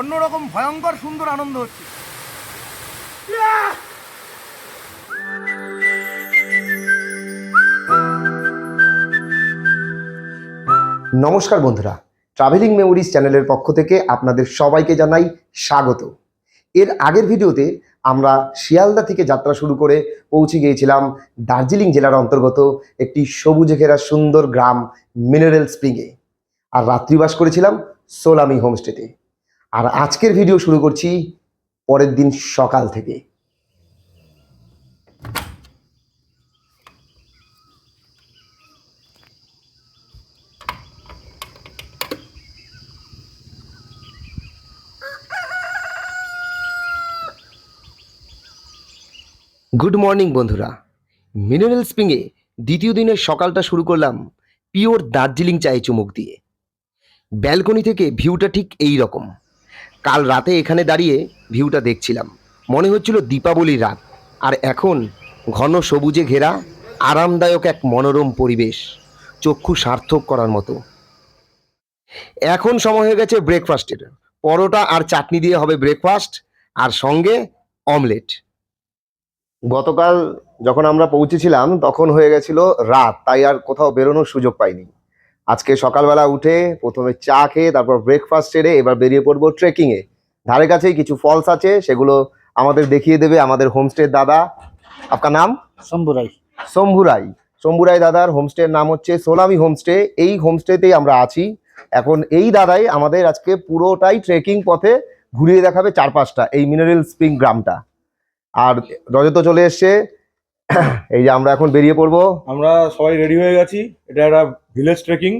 অন্যরকম ভয়ঙ্কর সুন্দর আনন্দ হচ্ছে। নমস্কার বন্ধুরা ট্রাভেলিং মেমোরিজ চ্যানেলের পক্ষ থেকে আপনাদের সবাইকে জানাই স্বাগত। এর আগের ভিডিওতে আমরা শিয়ালদা থেকে যাত্রা শুরু করে পৌঁছে গিয়েছিলাম দার্জিলিং জেলার অন্তর্গত একটি সবুজে ঘেরা সুন্দর গ্রাম মিনারেল স্প্রিংয়ে। আর রাত্রিবাস করেছিলাম সোলামি হোমস্টেতে। আর আজকের ভিডিও শুরু করছি পরের দিন সকাল থেকে। গুড মর্নিং বন্ধুরা। মিনারেল স্প্রিংয়ে দ্বিতীয় দিনের সকালটা শুরু করলাম পিওর দার্জিলিং চায়ে চুমুক দিয়ে। ব্যালকনি থেকে ভিউটা ঠিক এই রকম। কাল রাতে এখানে দাঁড়িয়ে ভিউটা দেখছিলাম। মনে হচ্ছিল দীপাবলির রাত, আর এখন ঘন সবুজে ঘেরা, আরামদায়ক এক মনোরম পরিবেশ, চক্ষু সার্থক করার মতো। এখন সময় হয়ে গেছে ব্রেকফাস্টের পরোটা আর চাটনি দিয়ে হবে ব্রেকফাস্ট আর সঙ্গে অমলেট গতকাল যখন আমরা পৌঁছেছিলাম, তখন হয়ে গেছিল রাত, তাই আর কোথাও বেরোনোর সুযোগ পাইনি। আজকে সকালবেলা উঠে প্রথমে চা খেয়ে তারপর ব্রেকফাস্ট সেরে এবার বেরিয়ে পড়ব ট্রেকিংয়ে ধারে কাছেই কিছু ফলস আছে সেগুলো আমাদের দেখিয়ে দেবে আমাদের হোমস্টের দাদা। আপনার নাম? শম্ভুরাই। শম্ভুরাই। শম্ভুরাই দাদার হোমস্টের নাম হচ্ছে সোলামি হোমস্টে এই হোমস্টেতেই আমরা আছি। এখন এই দাদাই আমাদের আজকে পুরোটাই ট্রেকিং পথে ঘুরিয়ে দেখাবে চারপাশটা এই মিনারেল স্প্রিং গ্রামটা। আর রজত চলে এসছে। এই যে আমরা এখন বেরিয়ে পড়ব। আমরা সবাই রেডি হয়ে গেছি। এটা একটা ভিলেজ ট্রেকিং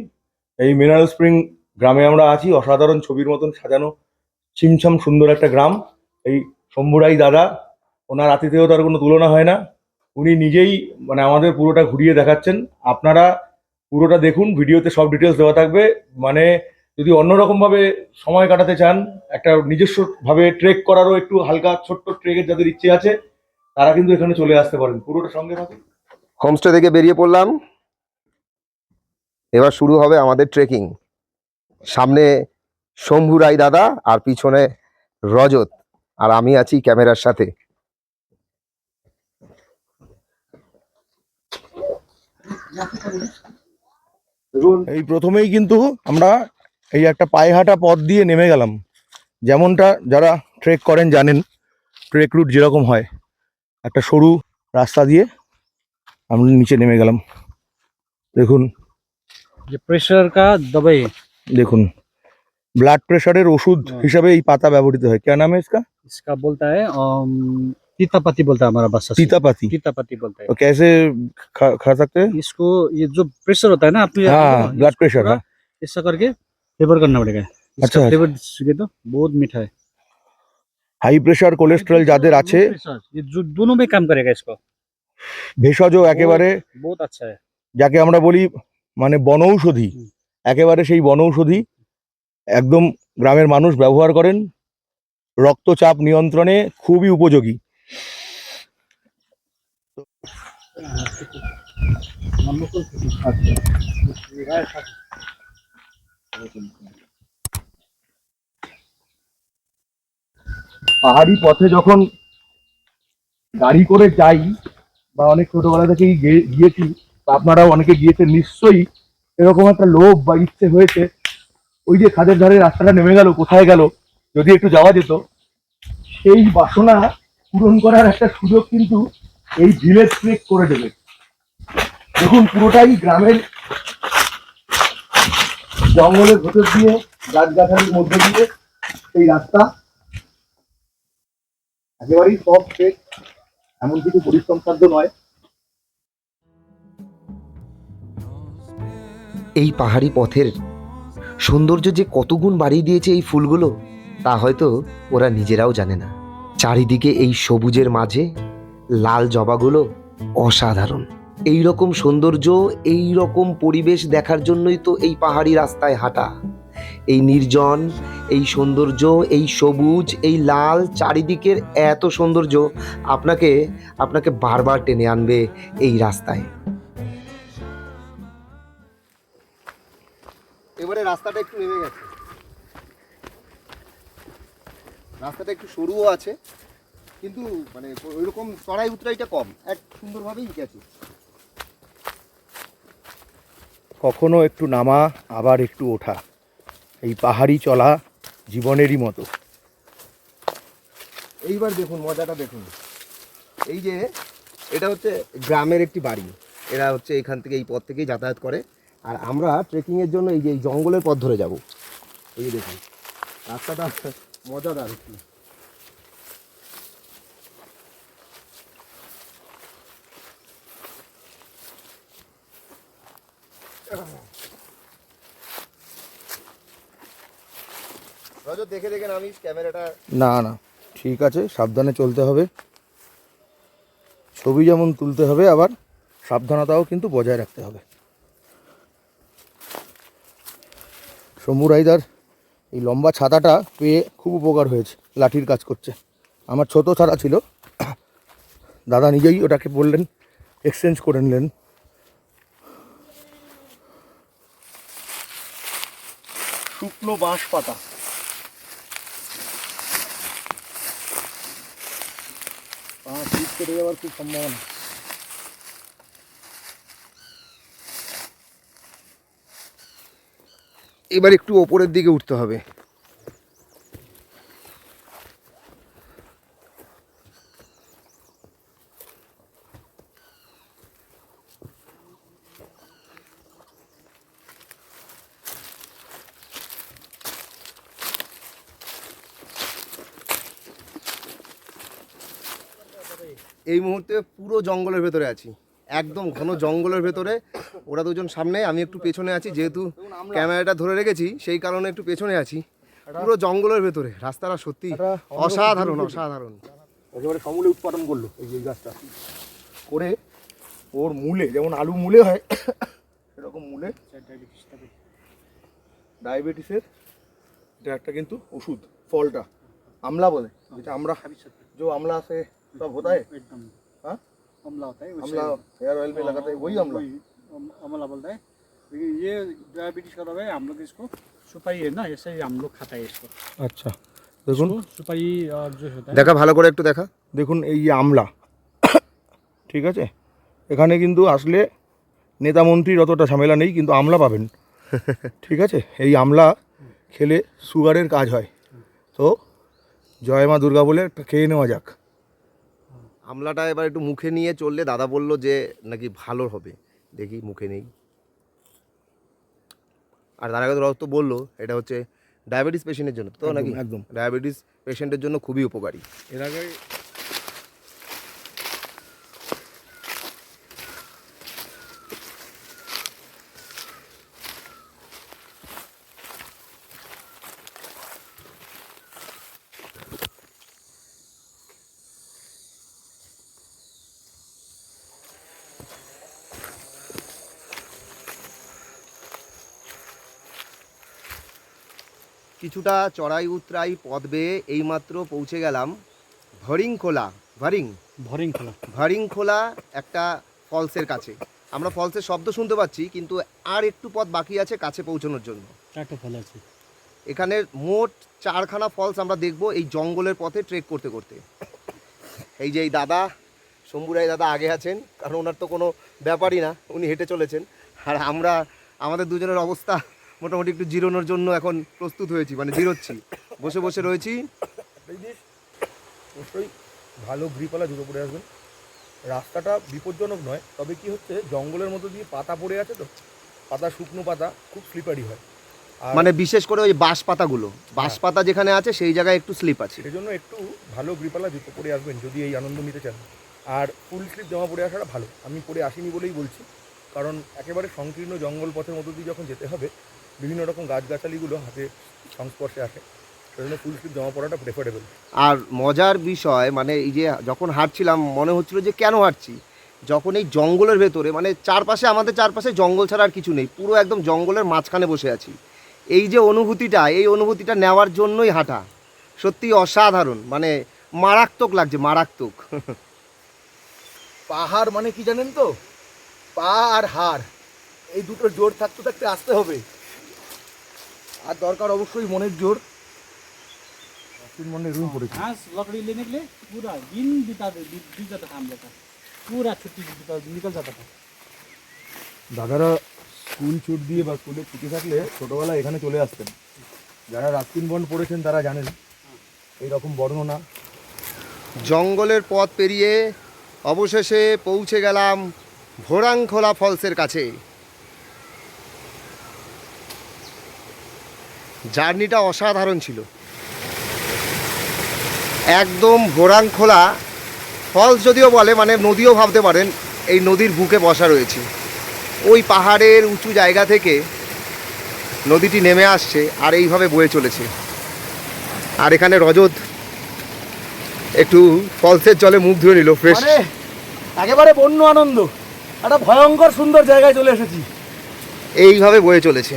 এই মিনারেল স্প্রিং গ্রামে আমরা আছি। অসাধারণ ছবির মতন সাজানো। ছিমছাম সুন্দর একটা গ্রাম। এই শম্ভুরাই দাদা, ওনার আতিথেয়তার কোনো তুলনা হয় না। উনি নিজেই মানে আমাদের পুরোটা ঘুরিয়ে দেখাচ্ছেন। আপনারা পুরোটা দেখুন, ভিডিওতে সব ডিটেলস দেওয়া থাকবে। মানে যদি অন্যরকমভাবে সময় কাটাতে চান, একটা নিজস্বভাবে ট্রেক করারও একটু হালকা ছোট্ট ট্রেকের যাদের ইচ্ছে আছে তারা কিন্তু এখানে চলে আসতে পারেন। পুরোটা সঙ্গে থাকুন। হোমস্টে থেকে বেরিয়ে পড়লাম। এবার শুরু হবে আমাদের ট্রেকিং সামনে শম্ভু রাই দাদা আর পিছনে রজত। আর আমি আছি ক্যামেরার সাথে। এই প্রথমেই কিন্তু আমরা এই একটা পায়ে হাঁটা পথ দিয়ে নেমে গেলাম। যেমনটা যারা ট্রেক করেন জানেন। ট্রেক রুট যেরকম হয়। একটা সরু রাস্তা দিয়ে আমরা নিচে নেমে গেলাম দেখুন ये प्रेशर का दवाई है দেখুন ব্লাড প্রেশারের ওষুধ हाँ। হিসাবে এই পাতা ব্যবহৃত হয় क्या नाम है इसका इसका बोलता है अम, तीतापति बोलता है हमारा भाषा से। सीतापति तीतापति बोलता है और कैसे खा, खा सकते हैं इसको ये जो प्रेशर होता है ना आपने हाँ ब्लड प्रेशर हाँ ऐसा करके फ्लेवर करना पड़ेगा अच्छा, इसका फ्लेवर सीखे तो बहुत मीठा है হাই প্রেশার কোলেস্টেরল যাদের আছে लो pressure, ये जो दोनों में काम करेगा इसको ভেষজ একেবারে बहुत अच्छा है যাকে আমরা বলি মানে বনৌষধি হুম। একেবারে সেই বনৌষধি একদম গ্রামের মানুষ ব্যবহার করেন রক্তচাপ নিয়ন্ত্রণে খুবই উপযোগী পাহাড়ি পথে যখন গাড়ি করে যাই, বা অনেক ছোটবেলা থেকেই গিয়েছি, বা আপনারাও অনেকে গিয়েছেন, নিশ্চয়ই এরকম একটা লোভ বা ইচ্ছে হয়েছে। ওই যে খাদের ধারে রাস্তাটা নেমে গেল, কোথায় গেল, যদি একটু যাওয়া যেত। সেই বাসনা পূরণ করার একটা সুযোগ কিন্তু এই ভিলেজ ট্রেক করে দেবে। দেখুন, পুরোটাই গ্রামের জঙ্গলের ভেতর দিয়ে গাছ গাছগাছালির মধ্যে দিয়ে এই রাস্তা একেবারেই সব ট্রেক এমন কিছু পরিশ্রম সাধ্য নয়। এই পাহাড়ি পথের সৌন্দর্য যে কত গুণ বাড়িয়ে দিয়েছে এই ফুলগুলো, তা হয়তো ওরা নিজেরাও জানে না। চারিদিকে এই সবুজের মাঝে লাল জবাগুলো অসাধারণ। এই রকম সৌন্দর্য এই রকম পরিবেশ দেখার জন্যই তো এই পাহাড়ি রাস্তায় হাঁটা। এই নির্জন এই সৌন্দর্য এই সবুজ এই লাল চারিদিকের এত সৌন্দর্য আপনাকে আপনাকে বারবার টেনে আনবে এই রাস্তায়। এবারে রাস্তাটা একটু নেমে গেছে। রাস্তাটা একটু সরুও আছে কিন্তু মানে ওইরকম চড়াই উতরাইটা কম এক সুন্দরভাবেই গেছে। কখনো একটু নামা আবার একটু ওঠা। এই পাহাড়ি চলা জীবনেরই মতো। এইবার দেখুন, মজাটা দেখুন। এই যে, এটা হচ্ছে গ্রামের একটি বাড়ি। এরা হচ্ছে এখান থেকে, এই পথ থেকেই যাতায়াত করে। আর আমরা ট্রেকিংয়ের জন্য এই যে জঙ্গলের পথ ধরে যাব। এই যে দেখুন, রাস্তাটা মজাদার একটু। রজত দেখে দেখে নামিস ক্যামেরাটা। না না ঠিক আছে সাবধানে চলতে হবে। ছবি যেমন তুলতে হবে আবার সাবধানতাও কিন্তু বজায় রাখতে হবে। শম্ভু রাইদার এই লম্বা ছাতাটা পেয়ে খুব উপকার হয়েছে লাঠির কাজ করছে। আমার ছোট ছাতা ছিল। দাদা নিজেই ওটাকে বললেন এক্সচেঞ্জ করে নিলেন। শুকনো বাঁশ পাতা পা শীত কেটে যাওয়ার খুব সম্ভাবনা এবার একটু ওপরের দিকে উঠতে হবে এই মুহূর্তে পুরো জঙ্গলের ভেতরে আছি। একদম ঘন জঙ্গলের ভেতরে। ওরা দুজন সামনে আমি একটু পেছনে আছি যেহেতু ক্যামেরাটা ধরে রেখেছি সেই কারণে একটু পেছনে আছি। পুরো জঙ্গলের ভেতরে রাস্তাটা সত্যি অসাধারণ অসাধারণ। একেবারে সমূলে উৎপাদন করল এই যে গাছটা। করে ওর মূলে যেমন আলু মূলে হয় এরকম মূলে ডায়াবেটিসের এটা একটা কিন্তু ওষুধ ফলটা। আমলা বলে যেটা আমরা যে আমলা আছে সব হতায়? একদম। अमला होता है আমলা हेयर ऑयल में लगाते हैं वही আমলা अम- अमला बोलता है लेकिन ये डायबिटीज का दवाई हम लोग इसको सुपारी है ना ऐसे ही हम लोग खाता है इसको আচ্ছা দেখুন इसको सुपारी और जो होता है দেখা ভালো করে একটু দেখা দেখুন এই যে আমলা ঠিক আছে এখানে কিন্তু আসলে নেতা মন্ত্রীর অতটা ঝামেলা নেই কিন্তু আমলা পাবেন ঠিক আছে এই আমলা খেলে সুগারের কাজ হয় তো জয় মা দুর্গা বলে একটা খেয়ে নেওয়া যাক আমলাটা এবার একটু মুখে নিয়ে চললে দাদা বলল যে নাকি ভালো হবে। দেখি মুখে নেই। আর তার আগে তো রক্ত বলল এটা হচ্ছে ডায়াবেটিস পেশেন্টের জন্য। তো নাকি একদম। ডায়াবেটিস পেশেন্টের জন্য খুবই উপকারী। এর আগে কিছুটা চড়াই উতরাই পথ বেয়ে এইমাত্র পৌঁছে গেলাম ভরিংখোলা ভরিং। ভরিংখোলা। ভরিংখোলা একটা ফলসের কাছে। আমরা ফলসের শব্দ শুনতে পাচ্ছি কিন্তু আর একটু পথ বাকি আছে কাছে পৌঁছানোর জন্য। চারটে ফল আছে। এখানে মোট চারখানা ফলস আমরা দেখব এই জঙ্গলের পথে ট্রেক করতে করতে। এই যে এই দাদা শম্ভুরাই দাদা আগে আছেন কারণ ওনার তো কোনো ব্যাপারই না উনি হেঁটে চলেছেন। আর আমরা আমাদের দুজনের অবস্থা মোটামুটি একটু জিরোনোর জন্য এখন প্রস্তুত হয়েছি মানে জিরোচ্ছি। বসে বসে রয়েছি। অবশ্যই ভালো গ্রিপালা জুতো পরে আসবেন। রাস্তাটা বিপজ্জনক নয় তবে কি হচ্ছে জঙ্গলের মধ্যে দিয়ে পাতা পড়ে আছে তো পাতা শুকনো পাতা খুব স্লিপারি হয়। মানে বিশেষ করে ওই বাঁশ পাতাগুলো বাঁশ পাতা যেখানে আছে সেই জায়গায় একটু স্লিপ আছে। সেই জন্য একটু ভালো গ্রিপালা জুতো পরে আসবেন যদি এই আনন্দ নিতে চান। আর ফুল স্লিপ জামা পরে আসাটা ভালো। আমি পরে আসিনি বলেই বলছি কারণ একেবারে সংকীর্ণ জঙ্গল পথের মধ্য দিয়ে যখন যেতে হবে বিভিন্ন রকম গাছগাছালিগুলো হাতে সংস্পর্শে আসে। সেই জন্য ফুল স্লিপ জামা পরাটা প্রেফারেবল আর মজার বিষয় মানে এই যে যখন হাঁটছিলাম মনে হচ্ছিল যে কেন হাঁটছি? যখন এই জঙ্গলের ভেতরে মানে চারপাশে আমাদের চারপাশে জঙ্গল ছাড়া আর কিছু নেই পুরো একদম জঙ্গলের মাঝখানে বসে আছি। এই যে অনুভূতিটা এই অনুভূতিটা নেওয়ার জন্যই হাঁটা সত্যি অসাধারণ মানে মারাত্মক লাগছে মারাত্মক। পাহাড় মানে কি জানেন তো? পা আর হাড় এই দুটো জোর থাকতে থাকতে আসতে হবে। আর দরকার অবশ্যই মনের জোর तीन मंडे रूम पड़े घास लकड़ी लेने के लिए पूरा दिन बिता बीत बीत जाता था हम लोग का पूरा छुट्टी बिता निकल जाता था দাদারা স্কুল ছুট দিয়ে বা স্কুলে ছুটি থাকলে ছোটবেলায় এখানে চলে আসতেন যারা রাস্তিন বন পড়েছেন তারা জানেন এইরকম বর্ণনা জঙ্গলের পথ পেরিয়ে অবশেষে পৌঁছে গেলাম ভোরাংখোলা ফলসের কাছে জার্নিটা অসাধারণ ছিল। একদম ভোরাংখোলা ফলস যদিও বলে মানে নদীও ভাবতে পারেন এই নদীর বুকে বসা রয়েছে। ওই পাহাড়ের উঁচু জায়গা থেকে নদীটি নেমে আসছে আর এইভাবে বয়ে চলেছে। আর এখানে রজত একটু ফলসের জলে মুখ ধুয়ে নিল ফ্রেশ একেবারে বন্য আনন্দ। একটা ভয়ঙ্কর সুন্দর জায়গায় চলে এসেছি। এইভাবে বয়ে চলেছে।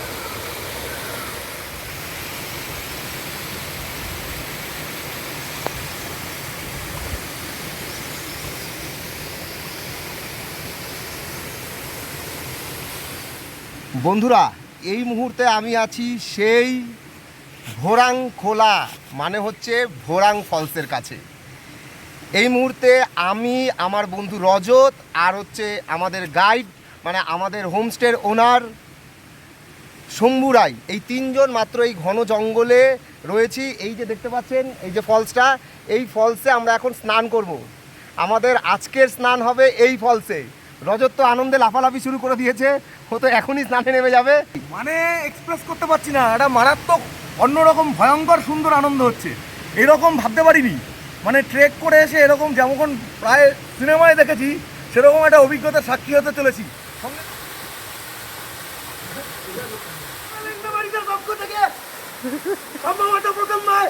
বন্ধুরা, এই মুহূর্তে আমি আছি সেই ভোরাং খোলা মানে হচ্ছে ভোরাং ফলসের কাছে। এই মুহূর্তে আমি, আমার বন্ধু রজত আর হচ্ছে আমাদের গাইড মানে আমাদের হোমস্টের ওনার শম্ভু রায়। এই তিনজন মাত্র এই ঘন জঙ্গলে রয়েছি। এই যে দেখতে পাচ্ছেন, এই যে ফলসটা, এই ফলসে আমরা এখন স্নান করব। আমাদের আজকের স্নান হবে এই ফলসে। রজত তো আনন্দে লাফালাফি শুরু করে দিয়েছে ও তো এখনই স্নানে নেমে যাবে। মানে এক্সপ্রেস করতে পারছি না একটা মারাত্মক অন্যরকম ভয়ঙ্কর সুন্দর আনন্দ হচ্ছে। এরকম ভাবতে পারিনি। মানে ট্রেক করে এসে এরকম যেমন প্রায় সিনেমায় দেখেছি সেরকম একটা অভিজ্ঞতার সাক্ষী হতে চলেছি। পক্ষ থেকে সম্ভবত প্রথমবার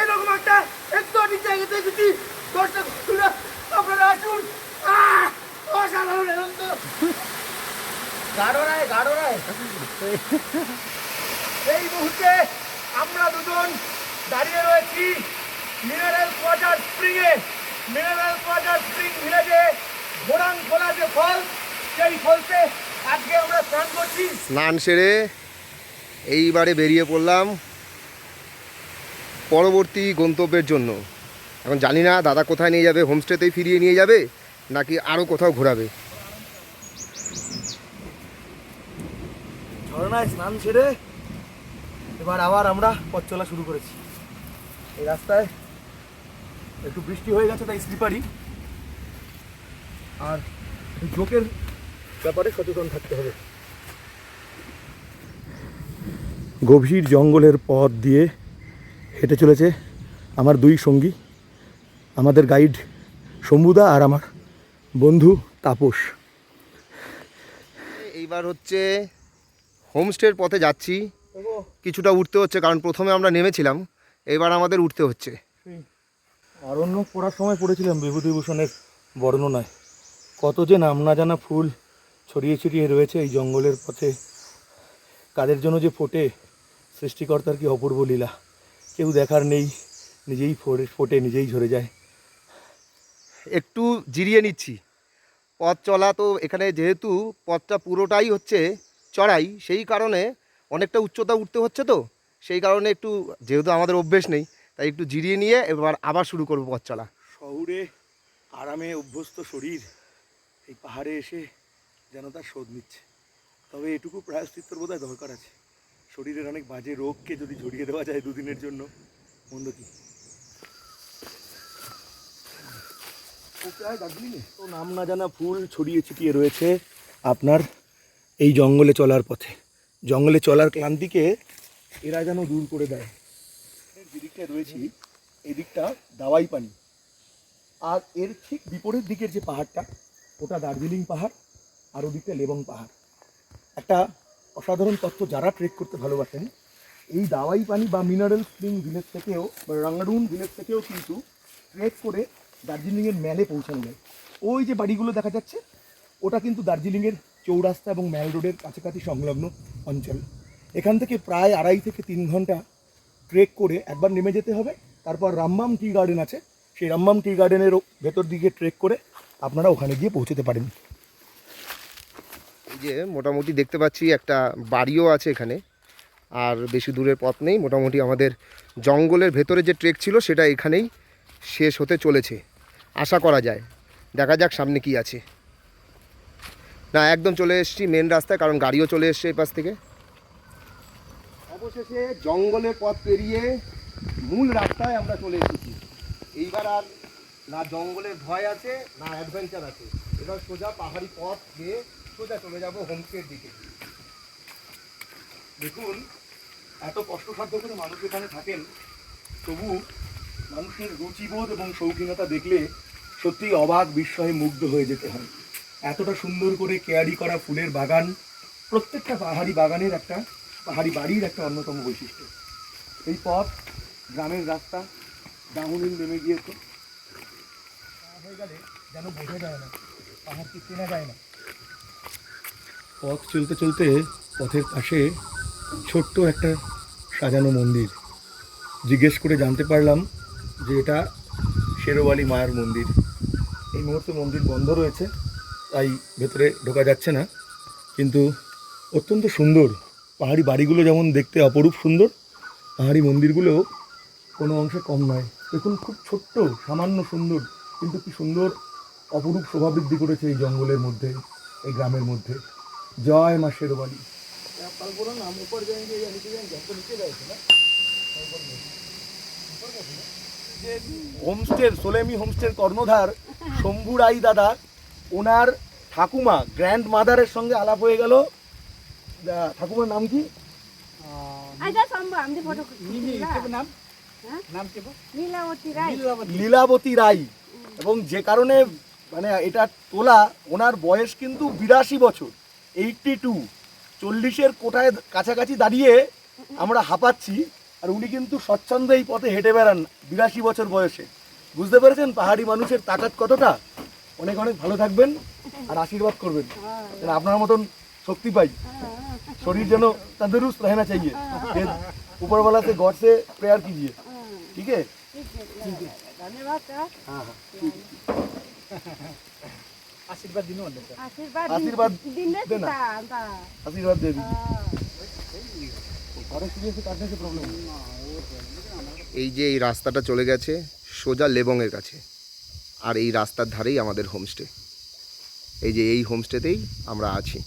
এইরকম একটা একটু জায়গা দেখেছি দর্শক বন্ধুরা, আপনারা আসুন। আহ! এই মুহূর্তে আমরা দুজন দাঁড়িয়ে রয়েছি মিনারেল মিনারেল স্প্রিং ভিলেজে খোলা যে ফল, সেই ফলসে আজকে আমরা স্নান করছি। স্নান সেরে এইবারে বেরিয়ে পড়লাম পরবর্তী গন্তব্যের জন্য। এখন জানি না দাদা কোথায় নিয়ে যাবে, হোমস্টেতেই ফিরিয়ে নিয়ে যাবে। নাকি আরও কোথাও ঘোরাবে? ঝর্ণায় স্নান সেরে এবার আবার আমরা পথ চলা শুরু করেছি। এই রাস্তায় একটু বৃষ্টি হয়ে গেছে তাই স্লিপারি আর জোকের ব্যাপারে সচেতন থাকতে হবে। গভীর জঙ্গলের পথ দিয়ে হেঁটে চলেছে আমার দুই সঙ্গী আমাদের গাইড শম্ভুদা আর আমার। বন্ধু তাপস। এইবার হচ্ছে হোমস্টের পথে যাচ্ছি। কিছুটা উঠতে হচ্ছে কারণ প্রথমে আমরা নেমেছিলাম এবার আমাদের উঠতে হচ্ছে। অরণ্য পড়ার সময় পড়েছিলাম বিভূতিভূষণের বর্ণনায়। কত যে নাম না জানা ফুল ছড়িয়ে ছিটিয়ে রয়েছে এই জঙ্গলের পথে। কাদের জন্য যে ফোটে সৃষ্টিকর্তার কি অপূর্ব লীলা। কেউ দেখার নেই নিজেই ফোটে ফোটে নিজেই ঝরে যায়। একটু জিরিয়ে নিচ্ছি। পথ চলা তো এখানে যেহেতু পথটা পুরোটাই হচ্ছে চড়াই, সেই কারণে অনেকটা উচ্চতা উঠতে হচ্ছে তো। সেই কারণে একটু, যেহেতু আমাদের অভ্যেস নেই, তাই একটু জিরিয়ে নিয়ে এবার আবার শুরু করব পথ চলা। শহুরে আরামে অভ্যস্ত শরীর, এই পাহাড়ে এসে যেন তার শোধ নিচ্ছে। তবে এটুকু প্রায়শ্চিত্তর বোধ দরকার আছে। শরীরের অনেক বাজে রোগকে যদি ঝরিয়ে দেওয়া যায় দুদিনের জন্য, মন্দ কি? তো নাম না জানা ফুল ছড়িয়ে ছিটিয়ে রয়েছে আপনার এই জঙ্গলে চলার পথে। জঙ্গলে চলার ক্লান্তিকে এরা যেন দূর করে দেয়। যে দিকটা রয়েছি, এই দিকটা দাওয়াই পানি আর এর ঠিক বিপরীত দিকের যে পাহাড়টা, ওটা দার্জিলিং পাহাড়, আর ওদিকটা লেবং পাহাড়। একটা অসাধারণ তথ্য যারা ট্রেক করতে ভালোবাসেন, এই দাওয়াই পানি বা মিনারেল স্প্রিং ভিলেজ থেকেও বা রাঙ্গাডুন ভিলেজ থেকেও কিন্তু ট্রেক করে দার্জিলিংয়ের ম্যালে পৌঁছানো যায়। ওই যে বাড়িগুলো দেখা যাচ্ছে, ওটা কিন্তু দার্জিলিংয়ের চৌরাস্তা এবং ম্যাল রোডের কাছাকাছি সংলগ্ন অঞ্চল। এখান থেকে প্রায় আড়াই থেকে তিন ঘণ্টা ট্রেক করে একবার নেমে যেতে হবে। তারপর রামবাম টি গার্ডেন আছে, সেই রামবাম টি গার্ডেনের ভেতর দিকে ট্রেক করে আপনারা ওখানে গিয়ে পৌঁছতে পারেন। এই যে মোটামুটি দেখতে পাচ্ছি একটা বাড়িও আছে এখানে, আর বেশি দূরের পথ নেই। মোটামুটি আমাদের জঙ্গলের ভেতরে যে ট্রেক ছিল, সেটা এখানেই শেষ হতে চলেছে। আশা করা যায়। দেখা যাক সামনে কি আছে। না, একদম চলে এসেছি মেন রাস্তায়, কারণ গাড়িও চলে এসছে এই পাশ থেকে। অবশেষে জঙ্গলের পথ পেরিয়ে মূল রাস্তায় আমরা চলে এসেছি। এইবার আর না জঙ্গলের ভয় আছে, না অ্যাডভেঞ্চার আছে। এবার সোজা পাহাড়ি পথ দিয়ে সোজা চলে যাব হোমস্টের দিকে। দেখুন, এত কষ্টসাধ্য করে মানুষ এখানে থাকেন, তবু মানুষের রুচিবোধ এবং শৌখিনতা দেখলে সত্যি অবাক বিস্ময়ে মুগ্ধ হয়ে যেতে হয়। এতটা সুন্দর করে কেয়ারি করা ফুলের বাগান প্রত্যেকটা পাহাড়ি বাগানের একটা, পাহাড়ি বাড়ির একটা অন্যতম বৈশিষ্ট্য। এই পথ গ্রামের রাস্তা ডাউনহিল নেমে গিয়েছে। হয়ে গেলে যেন বোঝা যায় না, পাহাড়টি চেনা যায় না। পথ চলতে চলতে পথের পাশে ছোট্ট একটা সাজানো মন্দির। জিজ্ঞেস করে জানতে পারলাম যে এটা শেরোবালি মায়ের মন্দির। এই মুহূর্তে মন্দির বন্ধ রয়েছে, তাই ভেতরে ঢোকা যাচ্ছে না। কিন্তু অত্যন্ত সুন্দর, পাহাড়ি বাড়িগুলো যেমন দেখতে অপরূপ সুন্দর, পাহাড়ি মন্দিরগুলোও কোনো অংশে কম নয়। দেখুন, খুব ছোট্ট, সামান্য সুন্দর, কিন্তু কি সুন্দর অপরূপ শোভাবৃদ্ধি করেছে এই জঙ্গলের মধ্যে, এই গ্রামের মধ্যে। জয় মা শেরোবালি উপর হোমস্টের সোলেমি হোমস্টের কর্ণধার শম্ভু রাই দাদা ওনার ঠাকুমা গ্র্যান্ড মাদারের সঙ্গে আলাপ হয়ে গেল। ঠাকুমার নাম কি? লীলাবতী রাই এবং যে কারণে মানে এটা তোলা ওনার বয়স কিন্তু বিরাশি বছর এইটটি টু চল্লিশের কোটায় কাছাকাছি দাঁড়িয়ে আমরা হাঁপাচ্ছি। আর উনি কিন্তু স্বচ্ছন্দে এই পথে হেঁটে বেড়ান বিরাশি বছর বয়সে বুঝতে পেরেছেন পাহাড়ি মানুষের তাকাত কতটা অনেক অনেক ভালো থাকবেন আর আশীর্বাদ করবেন যেন আপনার মতন শক্তি পাই শরীর যেন तंदुरुस्त रहना चाहिए ये ऊपर वाला से गॉड से प्रेयर कीजिए ठीक है ধন্যবাদ স্যার हाँ हाँ আশীর্বাদ দিন ওদের আশীর্বাদ আশীর্বাদ দিন রে দেনা। सीता अंता आशीर्वाद दे এই যে এই রাস্তাটা চলে গেছে, সোজা লেবংয়ের কাছে। আর এই রাস্তার ধারেই আমাদের হোমস্টে। এই যে এই হোমস্টেতেই আমরা আছি।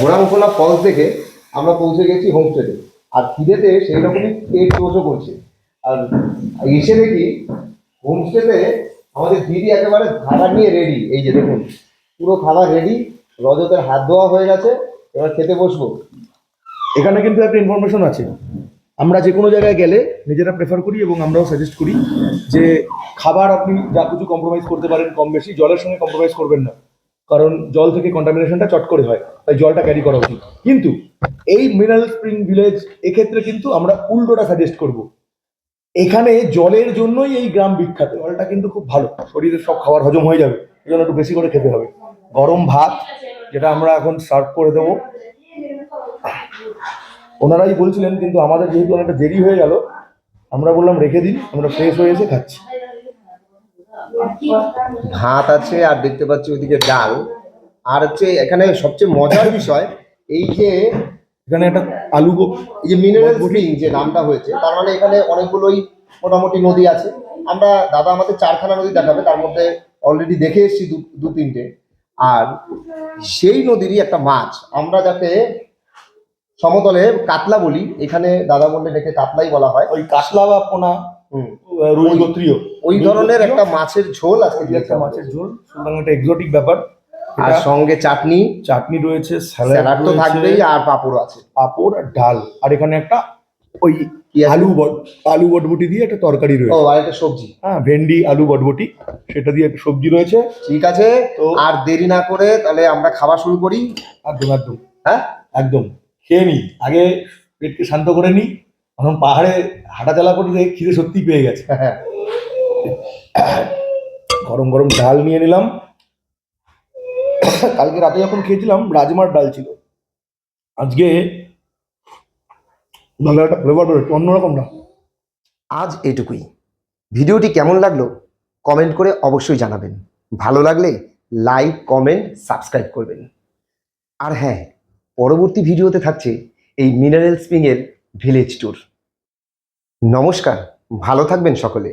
ঘোরামখোলা পথ দেখে আমরা পৌঁছে গেছি হোমস্টেতে। আর খিদেতে সেই রকমই কেক চোচো করছে। আর এসে দেখি হোমস্টেতে আমাদের দিদি একেবারে খাবার নিয়ে রেডি এই যে দেখুন, পুরো খাবার রেডি রজতের হাত ধোয়া হয়ে গেছে। এবার খেতে বসবো। এখানে কিন্তু একটা ইনফরমেশন আছে। আমরা যে কোনো জায়গায় গেলে নিজেরা প্রেফার করি এবং আমরাও সাজেস্ট করি যে খাবার আপনি যা কিছু কম্প্রোমাইজ করতে পারেন কম বেশি, জলের সঙ্গে কম্প্রোমাইজ করবেন না। কারণ জল থেকে কন্টামিনেশনটা চট করে হয়, তাই জলটা ক্যারি করা উচিত। কিন্তু এই মিনারেল স্প্রিং ভিলেজ এক্ষেত্রে কিন্তু আমরা উল্টোটা সাজেস্ট করব। এখানে জলের জন্যই এই গ্রাম বিখ্যাত। জলটা কিন্তু খুব ভালো। শরীরের সব খাবার হজম হয়ে যাবে, এই জন্য একটু বেশি করে খেতে হবে। গরম ভাত যেটা আমরা এখন সার্ভ করে দেবো। ওনারাই বলছিলেন কিন্তু আমাদের যেহেতু অনেকটা দেরি হয়ে গেল আমরা বললাম রেখে দিন আমরা ফ্রেশ হয়ে এসে খাচ্ছি। ভাত আছে আর দেখতে পাচ্ছি ওইদিকে ডাল। আর হচ্ছে এখানে সবচেয়ে মজার বিষয় এই যে এখানে একটা আলু গো- এই যে মিনারেল স্প্রিং যে নামটা হয়েছে তার মানে এখানে অনেকগুলোই মোটামুটি নদী আছে। আমরা দাদা আমাদের চারখানা নদী দেখাবে তার মধ্যে অলরেডি দেখে এসেছি দু দু তিনটে আর সেই নদীরই একটা মাছ। আমরা যাকে সমতলে কাতলা বলি এখানে দাদা বললে ডেকে কাতলাই বলা হয়। ওই কাতলা বা পোনা। রুই গোত্রীয়। ওই ধরনের একটা মাছের ঝোল আজকে দিয়েছে একটা মাছের ঝোল সুতরাং একটা এক্সোটিক ব্যাপার। আর সঙ্গে চাটনি। চাটনি রয়েছে স্যালাড তো থাকবেই আর পাঁপড় আছে। পাঁপড় আর ডাল। আর এখানে একটা ওই আছে? আলু বট আলু বটবটি দিয়ে একটা তরকারি ও রয়েছে আর একটা সবজি। হ্যাঁ ভেন্ডি আলু বটবটি সেটা দিয়ে একটা সবজি রয়েছে। ঠিক আছে তো- আর দেরি না করে তাহলে আমরা খাওয়া শুরু করি। একদম একদম। হ্যাঁ? একদম। খেয়ে নি আগে পেটকে শান্ত করে নি এখন পাহাড়ে হাঁটা চালা করে দেখে খিদে সত্যি পেয়ে গেছে। হ্যাঁ। গরম গরম ডাল নিয়ে নিলাম। কালকে রাতে যখন খেয়েছিলাম রাজমার ডাল ছিল। আজকে ভালো একটা ফ্লেভার বেরোচ্ছে অন্যরকম না। আজ এটুকুই। ভিডিওটি কেমন লাগল কমেন্ট করে অবশ্যই জানাবেন। ভালো লাগলে লাইক, কমেন্ট, সাবস্ক্রাইব করবেন। আর হ্যাঁ পরবর্তী ভিডিওতে থাকছে এই মিনারেল স্প্রিংয়ের ভিলেজ ট্যুর। নমস্কার, ভালো থাকবেন সকলে।